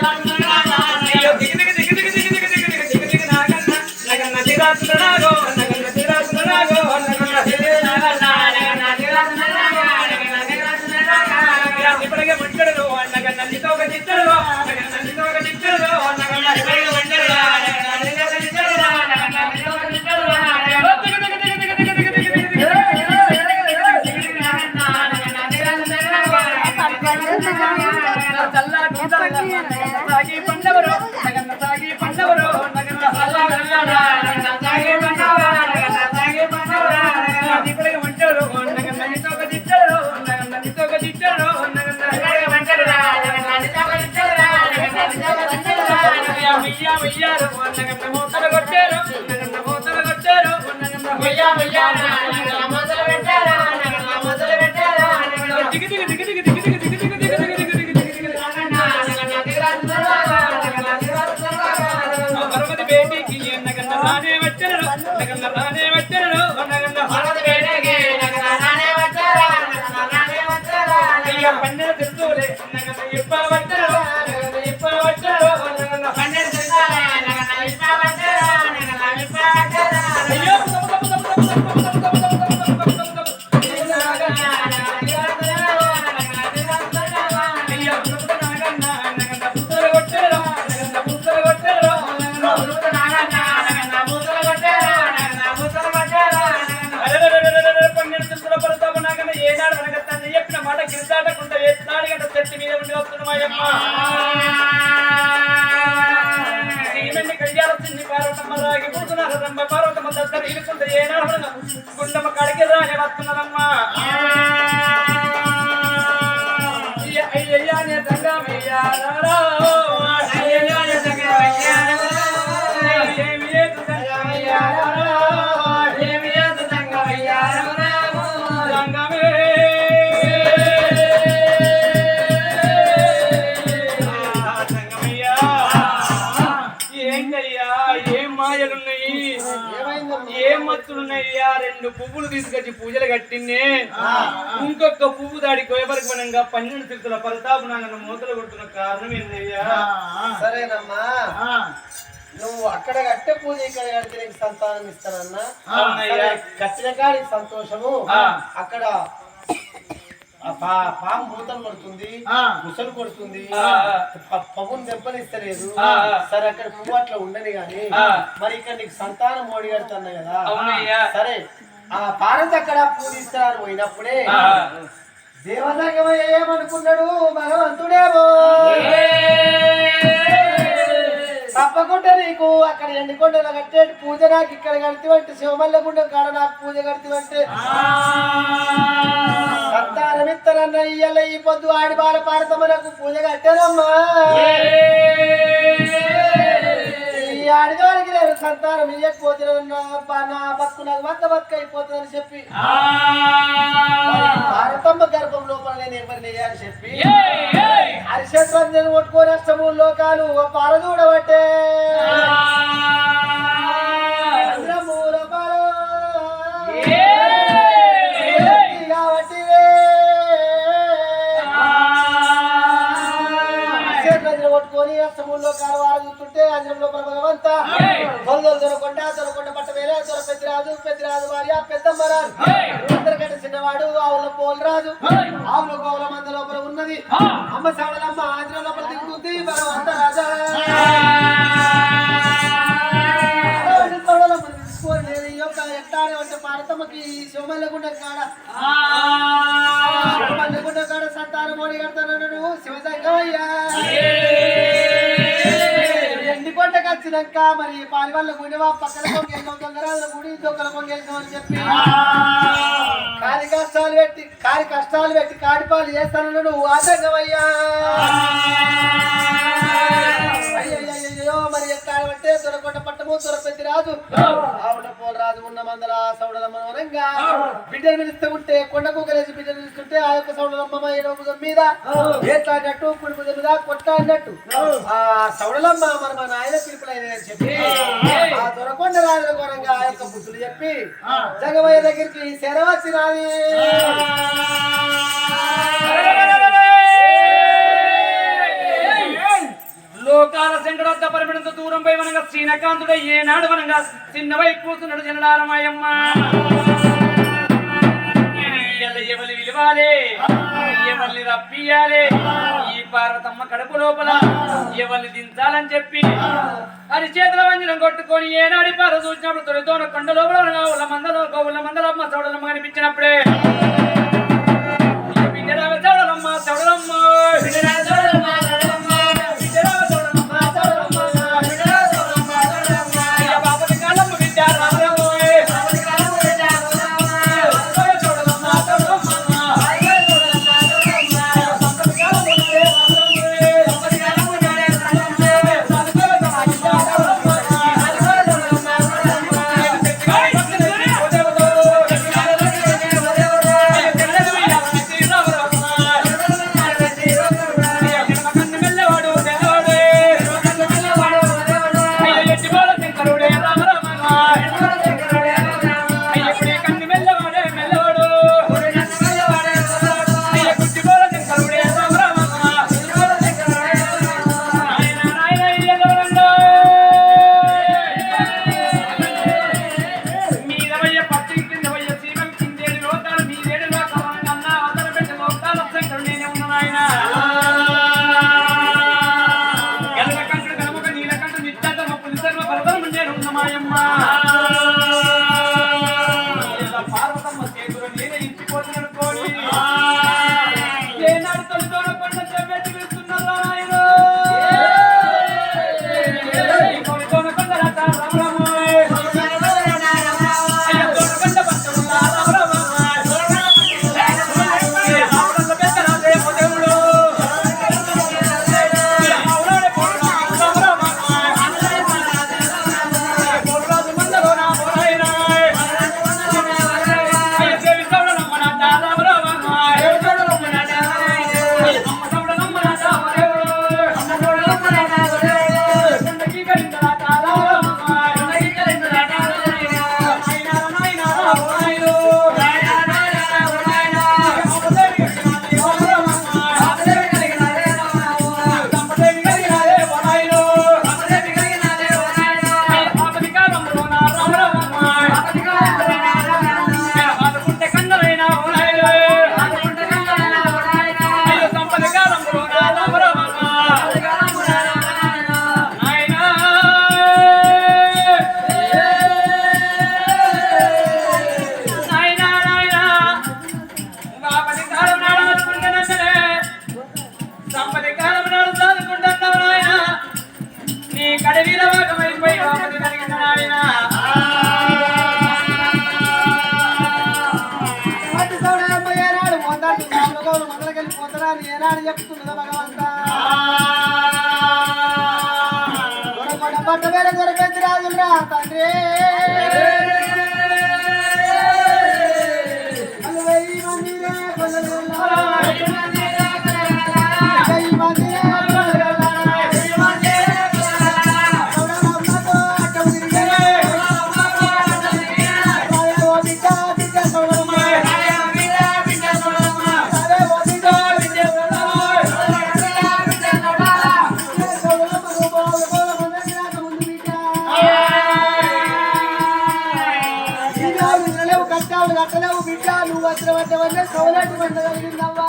you're not gonna ఏనాడు గుండమ్మ కడికి రాని వస్తున్నదమ్మా మత్తులున్నాయ్యా. రెండు పువ్వులు తీసుకొచ్చి పూజలు కట్టిందే ఇంకొక పువ్వు దాడి కోయపరకమనంగా పన్నెండు తిరుగుల పరితాపు నాగన్న మూతలు కొడుతున్న కారణం ఏంటయ్యా సరేనమ్మా. నువ్వు అక్కడ కట్టే పూజ ఇక్కడ కడితే నీకు సంతానం ఇస్తానన్నా. కట్టిన కాడికి సంతోషము. అక్కడ పాము భూతం కొడుతుంది ముసలు కొడుతుంది ఆ. ప- పవ్వును దెబ్బనిస్తలేదు. సరే అక్కడ పువ్వు అట్లా ఉండని గాని. మరి ఇక్కడ నీకు సంతానం మోడి కడుతున్నా కదా. సరే ఆ పారత అక్కడ పూజిస్తారు పోయినప్పుడే ఏమనుకున్నాడు భగవంతుడేమో తప్పకుండా నీకు అక్కడ ఎండికొండలో కట్టేటి పూజ నాకు ఇక్కడ కడితే శివమల్ల గుండం కాడ నాకు పూజ కడితే సంతానం ఇస్తానన్న ఇయ్యాల ఈ పొద్దు ఆడి బాల పూజ కట్టానమ్మా. ఈ ఆడివారికి నేను సంతానం ఇయ్యకపోతే నా బతుకు నాకు బక్క బతుక అయిపోతుందని చెప్పి. భారతమ్మ గర్భం లోపల నేను ఎవరిని అని చెప్పి. హరిశత్రంజన్ కొట్టుకొని అష్టము లోకాలు ఓ కొట్టుకొని అష్టము లోకాలు వారు చూస్తుంటే అంజనం లోపల భగవంత. కొల్లలు దొరకొండ దొరకొండ పట్ట వేల దొర పెద్దరాజు పెద్దరాజు భార్య పెద్దమ్మ రాజు. అందరికంటే చిన్నవాడు ఆవుల పోలు రాజు. ఆవుల గోవుల మంద లోపల ఉన్నది. అమ్మ సవడలమ్మ ఆంజనం లోపల దిగుతుంది. భగవంత రాజా. ఎత్తాడే వస్తే పార్తమ్మకి శివమల్లగుండ కాడ. మల్లగుండ కాడ సంతానం మోడి కడతాను నువ్వు శివసంగమయ్యా ఎండిపొండకు వచ్చినాక మరి పాలి వాళ్ళ గుడి పక్కన కొంగేసిన తొందరాల గుడి దొక్కల కొంగేసిన అని చెప్పి. కాలి కష్టాలు పెట్టి కాలి కష్టాలు పెట్టి కాడిపాలు చేస్తాను నువ్వు ఆసంగమయ్యా అయ్యో మరి ఎక్కడ అంటే దొరకొండ పట్టము దొరపెద్ది రాదు ఉన్న మందల సౌడలమ్మ వరంగా. బిడ్డలు పిలుస్తూ ఉంటే కొండ కుక్కలేసి బిడ్డలు పిలుస్తుంటే ఆ యొక్క సౌడలమ్మ ఏడో భుజం మీద ఎట్లా అన్నట్టు కుడి భుజం మీద కొట్ట అన్నట్టు ఆ సౌడలమ్మ మన మా నాయన పిలుపులైన చెప్పి ఆ దొరకొండ రాజుల ఘోరంగా ఆ యొక్క బుద్ధులు చెప్పి జగమయ్య దగ్గరికి శరవచ్చినాది లోకాల సెంటరద్ద దూరం పై వనగా శ్రీనకాంతుడై ఏనాడు వనగా చిన్నవై కూర్చున్నాడు జనడాలమాయమ్మ ఎవరి విలువాలే ఎవరిని రప్పియాలే ఈ పార్వతమ్మ కడుపు లోపల ఎవరిని దించాలని చెప్పి అని చేతుల వంజనం కొట్టుకొని ఏనాడి పార చూసినప్పుడు తొలితోన కొండ లోపల ఉల్ల మందలో గోవుల మందలమ్మ చౌడలమ్మ కనిపించినప్పుడే. చౌడలమ్మ చౌడలమ్మ. పొందగలిగిందవ్వా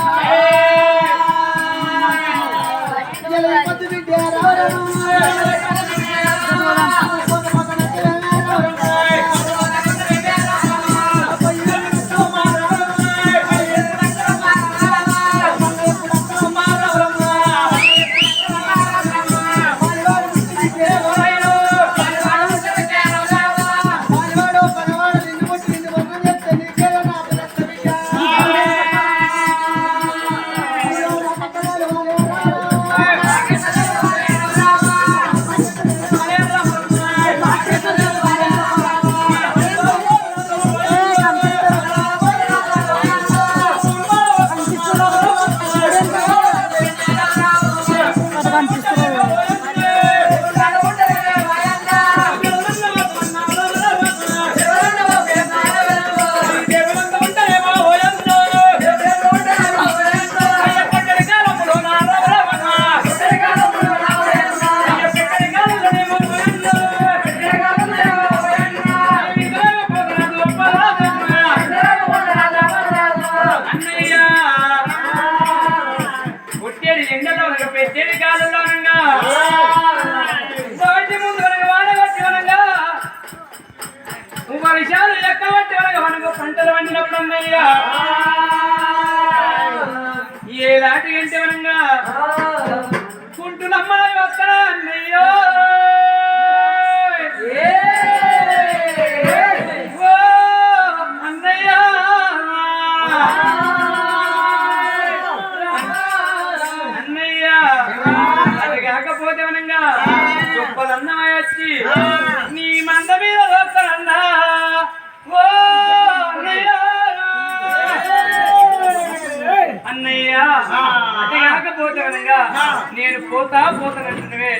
పోతా పోతానంటున్నవే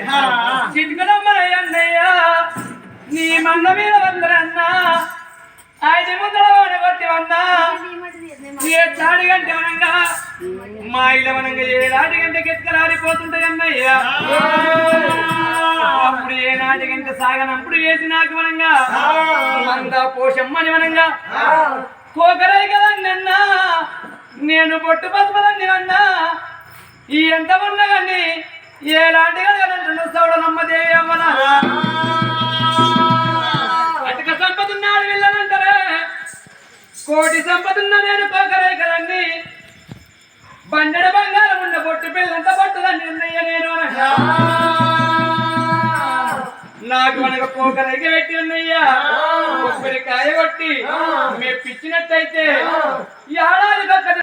చిట్టుకునమ్మనయ్య అన్నయ్య నీ మంద మీద వందరన్నా. ఆయన ముందర వాడబట్టి అన్నా ఏ తాడి గంట వనంగా మా ఇళ్ళ వనంగా ఏ నాటి గంట కెత్కలాడిపోతుంటాయి అన్నయ్య అప్పుడు ఏ గంట సాగనప్పుడు వేసి నాకు వనంగా మంద పోషమ్మని వనంగా కోకరై కదన్నా నేను బొట్టు పసుపదండి అన్నా ఈ ఎంత కానీ ఏలాంటి కదంటున్న సౌడనమ్మదేవి అమ్మనా? అటుక సంపద ఉన్నాడు వెళ్ళనంటారే? కోటి సంపద ఉన్న నేను కోకరై కదండి బండెడ బంగారం ఉన్న బొట్టు పిల్లంత పట్టుదండి ఉన్నయ్య నేను. నాకు మనకు పోకరైకి పెట్టి ఉన్నయ్యా కొబ్బరికాయ కొట్టి మెప్పించినట్టయితే ఏడాది పక్కన